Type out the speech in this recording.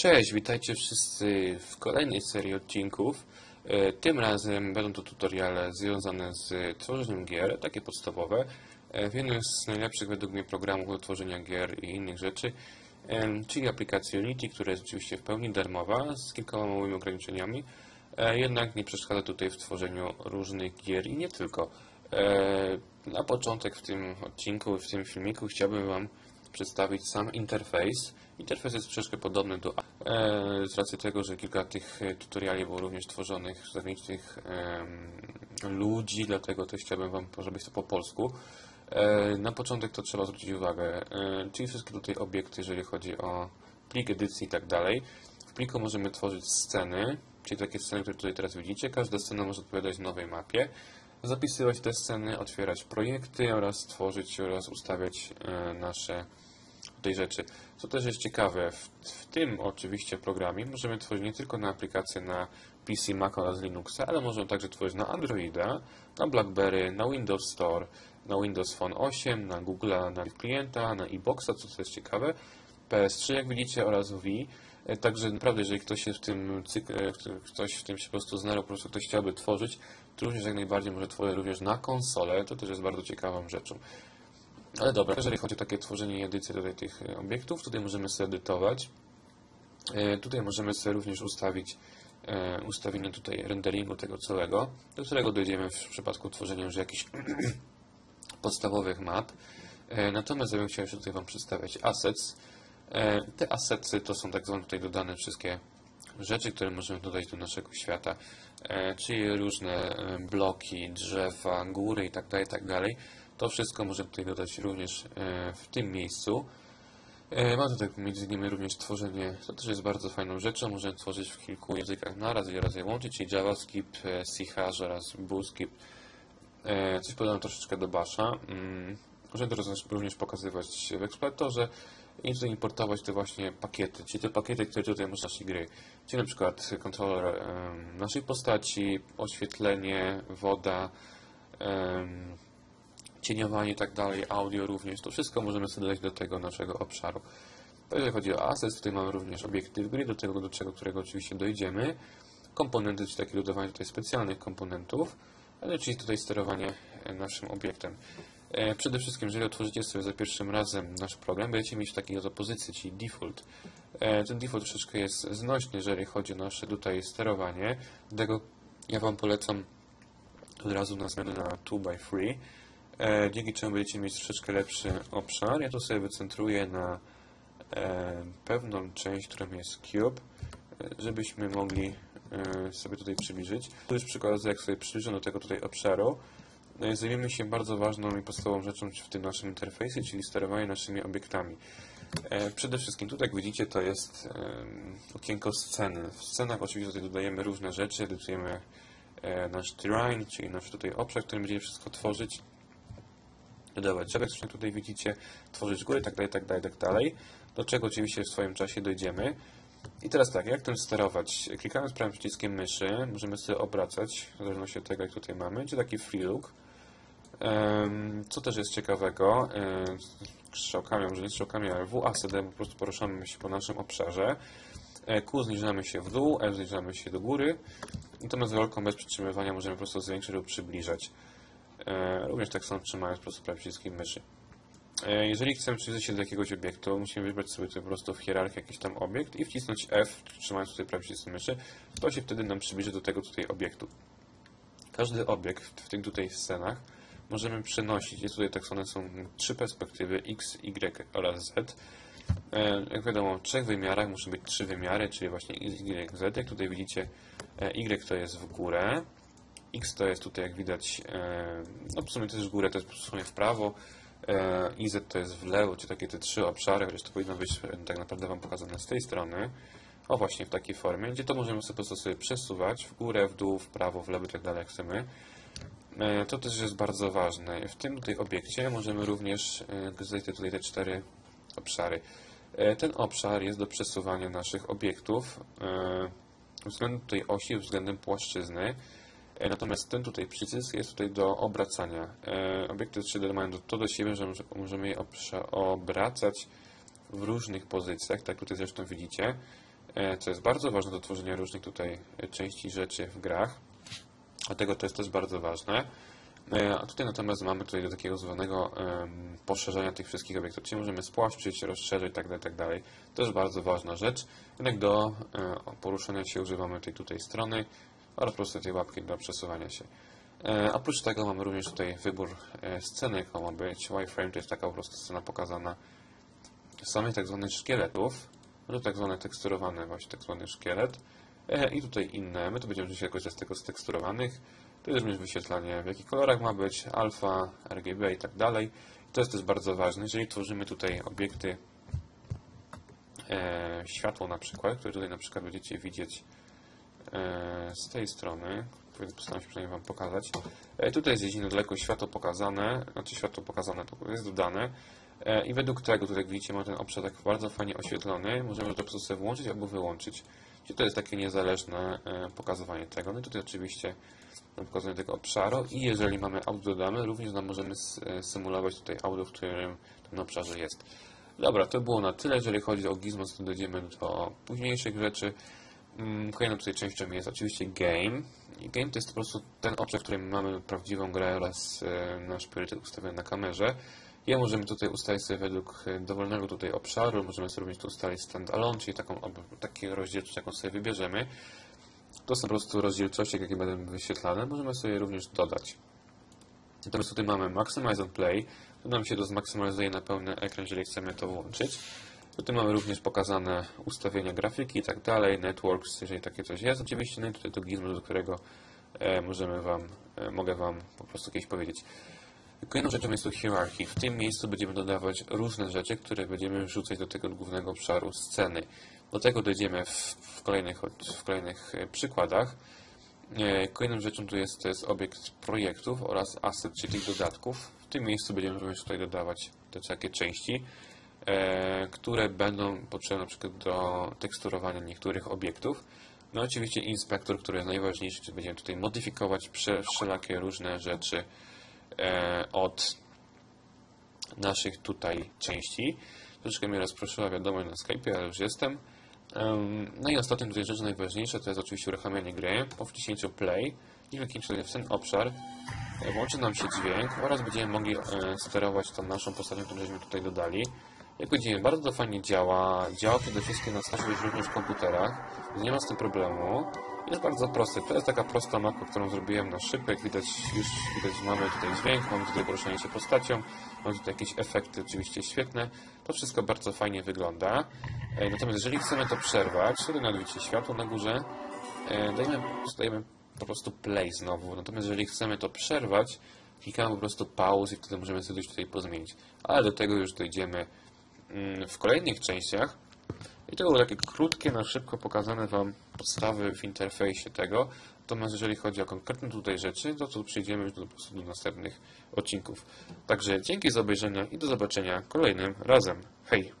Cześć, witajcie wszyscy w kolejnej serii odcinków. E, Tym razem będą to tutoriale związane z tworzeniem gier, takie podstawowe, e, w jednym z najlepszych według mnie programów do tworzenia gier i innych rzeczy, em, czyli aplikacji Unity, która jest oczywiście w pełni darmowa, z kilkoma małymi ograniczeniami, e, jednak nie przeszkadza tutaj w tworzeniu różnych gier i nie tylko. E, Na początek w tym odcinku, w tym filmiku chciałbym Wam przedstawić sam interfejs. Interfejs jest troszeczkę podobny do e, z racji tego, że kilka tych e, tutoriali było również tworzonych przez zagranicznych em, ludzi, dlatego też chciałbym Wam zrobić to po polsku. E, Na początek to trzeba zwrócić uwagę, e, czyli wszystkie tutaj obiekty, jeżeli chodzi o plik edycji i tak dalej. W pliku możemy tworzyć sceny, czyli takie sceny, które tutaj teraz widzicie. Każda scena może odpowiadać nowej mapie. Zapisywać te sceny, otwierać projekty oraz tworzyć oraz ustawiać e, nasze tej rzeczy. Co też jest ciekawe, w, w tym oczywiście programie możemy tworzyć nie tylko na aplikacje na PC, Mac oraz Linuxa, ale możemy także tworzyć na Androida, na BlackBerry, na Windows Store, na Windows Phone 8, na Google'a, na klienta, na e-boxa, co też ciekawe, PS3 jak widzicie oraz Wii. E, Także naprawdę, jeżeli ktoś się w tym cykl, e, ktoś w tym się po prostu znalazł, po prostu ktoś chciałby tworzyć, to również jak najbardziej może tworzyć również na konsolę, to też jest bardzo ciekawą rzeczą. Ale dobra, jeżeli chodzi o takie tworzenie i edycję tutaj tych e, obiektów, tutaj możemy sobie edytować. E, Tutaj możemy sobie również ustawić e, ustawienie tutaj renderingu tego całego, do którego dojdziemy w przypadku tworzenia już jakichś podstawowych map. Natomiast ja bym chciał jeszcze tutaj Wam przedstawiać assets. Te assetsy to są tak zwane tutaj dodane wszystkie rzeczy, które możemy dodać do naszego świata, czyli różne bloki, drzewa, góry itd., itd. To wszystko możemy tutaj dodać również e, w tym miejscu. E, Ma tutaj między innymi również tworzenie, to też jest bardzo fajną rzeczą, możemy tworzyć w kilku językach naraz i raz je łączyć, czyli JavaScript, e, C oraz Bootstrap. E, Coś podobnego troszeczkę do Basha. Mm, Możemy to również- pokazywać w eksploratorze i tutaj importować te właśnie pakiety, czyli te pakiety, które tutaj masz naszej gry. Czyli na przykład kontroler naszej postaci, oświetlenie, woda, cieniowanie i tak dalej, audio również. To wszystko możemy sobie dodać do tego naszego obszaru. Jeżeli chodzi o assets, tutaj mamy również obiektyw gry, do tego, do czego, którego oczywiście dojdziemy. Komponenty, czyli takie dodawanie tutaj specjalnych komponentów, ale czyli tutaj sterowanie e, naszym obiektem. E, Przede wszystkim, jeżeli otworzycie sobie za pierwszym razem nasz program, będziecie mieć takiej oto pozycji, czyli default. E, Ten default troszeczkę jest znośny, jeżeli chodzi o nasze tutaj sterowanie. Dlatego ja Wam polecam od razu na zmianę na 2x3, e, dzięki czemu będziecie mieć troszeczkę lepszy obszar. Ja to sobie wycentruję na e, pewną część, którą jest cube, żebyśmy mogli e, sobie tutaj przybliżyć. Tu jest przykład, jak sobie przybliżę do tego tutaj obszaru. E, Zajmiemy się bardzo ważną i podstawową rzeczą w tym naszym interfejsie, czyli sterowanie naszymi obiektami. Przede wszystkim tutaj, jak widzicie, to jest okienko sceny. W scenach oczywiście tutaj dodajemy różne rzeczy, edytujemy nasz terrain, czyli nasz tutaj obszar, w którym będziemy wszystko tworzyć, dodawać drzewa, które tutaj widzicie, tworzyć góry, tak dalej, tak dalej, tak dalej, do czego oczywiście w swoim czasie dojdziemy. I teraz tak, jak tym sterować? Klikając prawym przyciskiem myszy, możemy sobie obracać, w zależności od tego, jak tutaj mamy, czy taki free look. Co też jest ciekawego, strzałkami, może nie strzałkami, ale W, A, C, D po prostu poruszamy się po naszym obszarze. E, Q zniżamy się w dół, F zniżamy się do góry. Natomiast rolką bez przytrzymywania możemy po prostu zwiększać lub przybliżać. E, Również tak samo trzymając po prostu przyciskiem myszy. E, Jeżeli chcemy przyjrzeć się do jakiegoś obiektu, musimy wybrać sobie po prostu w hierarchii jakiś tam obiekt i wcisnąć F, trzymając tutaj przyciskiem myszy. To się wtedy nam przybliży do tego tutaj obiektu. Każdy obiekt, w tym tutaj scenach, możemy przenosić. Jest tutaj tak zwane są trzy perspektywy X, Y oraz Z. E, Jak wiadomo, w trzech wymiarach muszą być trzy wymiary, czyli właśnie X, Y, Z. Jak tutaj widzicie, Y to jest w górę, X to jest tutaj, jak widać, e, no w sumie też w górę, to jest w sumie w prawo, e, i Z to jest w lewo, czyli takie te trzy obszary, chociaż to powinno być e, tak naprawdę Wam pokazane z tej strony. O właśnie w takiej formie, gdzie to możemy sobie po prostu sobie przesuwać w górę, w dół, w prawo, w lewo i tak dalej, jak chcemy. To też jest bardzo ważne. W tym tutaj obiekcie możemy również znaleźć tutaj te cztery obszary. Ten obszar jest do przesuwania naszych obiektów względem tej osi, względem płaszczyzny. E, Natomiast ten tutaj przycisk jest tutaj do obracania. E, Obiekty 3D mają to do siebie, że może- możemy je obracać w różnych pozycjach, tak tutaj zresztą widzicie. e, co jest bardzo ważne do tworzenia różnych tutaj części rzeczy w grach. Dlatego to jest też bardzo ważne. A tutaj natomiast mamy tutaj do takiego zwanego em, poszerzania tych wszystkich obiektów, czyli możemy spłaszczyć, rozszerzyć itd., itd. Też bardzo ważna rzecz. Jednak do poruszania się używamy tej tutaj strony oraz tej łapki do przesuwania się. E, Oprócz tego mamy również tutaj wybór e, sceny, jaką ma być. Wireframe to jest taka po prostu scena pokazana samych tak zwanych szkieletów, no tak zwany teksturowany właśnie tak zwany szkielet e, i tutaj inne. My to będziemy dzisiaj korzystać z tego z teksturowanych. Tu jest również wyświetlanie w jakich kolorach ma być, alfa, RGB i tak dalej. To jest też bardzo ważne, jeżeli tworzymy tutaj obiekty e, światło na przykład, które tutaj na przykład będziecie widzieć z tej strony. Postaram się przynajmniej Wam pokazać. E, tutaj jest gdzieś niedaleko światło pokazane, znaczy światło pokazane to jest dodane. E, I według tego, tutaj jak widzicie, ma ten obszar tak bardzo fajnie oświetlony. Możemy to po prostu włączyć albo wyłączyć. Czyli to jest takie niezależne e, pokazywanie tego. No i tutaj oczywiście pokazanie tego obszaru. I jeżeli mamy audio dodane, również nam możemy e, symulować tutaj audio, w którym ten obszarze jest. Dobra, to było na tyle. Jeżeli chodzi o Gizmos, to dojdziemy do późniejszych rzeczy. Mm, Kolejną tutaj częścią jest oczywiście game. Game to jest po prostu ten obszar, w którym mamy prawdziwą grę oraz e, nasz priorytet ustawiony na kamerze. Ja możemy tutaj ustalić sobie według e, dowolnego tutaj obszaru, możemy sobie również tu ustalić standalone, czyli taką, taki rozdzielczość, jaką sobie wybierzemy. To są po prostu rozdzielczości, jakie będą wyświetlane. Możemy sobie również dodać. Natomiast tutaj mamy Maximize on Play. To nam się to zmaksymalizuje na pełny ekran, jeżeli chcemy to włączyć. Tutaj mamy również pokazane ustawienia grafiki i tak dalej, networks, jeżeli takie coś jest. Oczywiście, no i tutaj to gizmo, do którego e, możemy wam, e, mogę Wam po prostu kiedyś powiedzieć. Kolejną rzeczą jest tu hierarchy. W tym miejscu będziemy dodawać różne rzeczy, które będziemy wrzucać do tego głównego obszaru sceny. Do tego dojdziemy w, kolejnych, w kolejnych e, przykładach. Kolejną rzeczą tu jest, to jest obiekt projektów oraz asset, czyli tych dodatków. W tym miejscu będziemy również tutaj dodawać te takie części, które będą potrzebne przykład do teksturowania niektórych obiektów. No oczywiście inspektor, który jest najważniejszy, czyli będziemy tutaj modyfikować wszelakie różne rzeczy e, od naszych tutaj części. Troszeczkę mnie rozproszyła wiadomość na Skype, ale już jestem. Em, No i ostatnia tutaj rzecz najważniejsza to jest oczywiście uruchamianie gry. Po wciśnięciu play i kliknięciu sobie w ten obszar e, włączy nam się dźwięk oraz będziemy mogli e, sterować tą naszą postacią, którą żeśmy tutaj dodali. Jak widzimy, bardzo fajnie działa. Działa przede wszystkim na stałych również komputerach. Nie ma z tym problemu. Jest bardzo prosty. To jest taka prosta mapa, którą zrobiłem na szybko. Jak widać, już widać, mamy tutaj dźwięk, mamy tutaj poruszanie się postacią, mamy tutaj jakieś efekty oczywiście świetne. To wszystko bardzo fajnie wygląda. E, Natomiast jeżeli chcemy to przerwać, nawet widzicie światło na górze, e, dajemy, dajemy po prostu play znowu. Natomiast jeżeli chcemy to przerwać, klikamy po prostu pause i wtedy możemy sobie coś tutaj pozmienić. Ale do tego już dojdziemy w kolejnych częściach. I to było takie krótkie, na szybko pokazane Wam podstawy w interfejsie tego. Natomiast jeżeli chodzi o konkretne tutaj rzeczy, to tu przejdziemy już do, do następnych odcinków. Także dzięki za obejrzenie i do zobaczenia kolejnym razem. Hej!